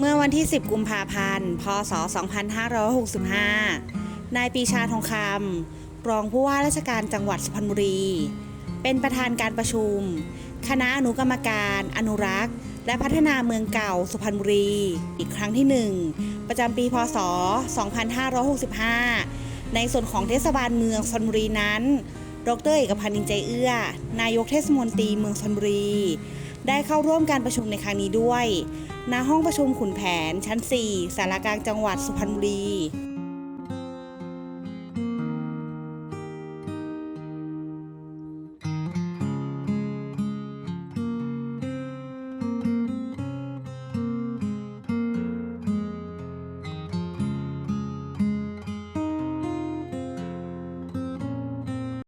เมื่อวันที่ 10 กุมภาพันธ์ พศ 2565 นายปีชาทองคำรองผู้ว่าราชการจังหวัดสุพรรณบุรี เป็นประธานการประชุม คณะอนุกรรมการ อนุรักษ์ และพัฒนาเมืองเก่าสุพรรณบุรี อีกครั้งที่ 1 ประจำปี พศ 2565 ในส่วนของเทศบาลเมืองสุพรรณบุรีนั้น ดรเอกพันธ์อินใจเอื้อ นายกเทศมนตรีเมืองสุพรรณบุรี ได้เข้าร่วมการประชุมในครั้งนี้ด้วย ณ ห้องประชุมขุนแผนชั้น 4 สารกลางจังหวัดสุพรรณบุรี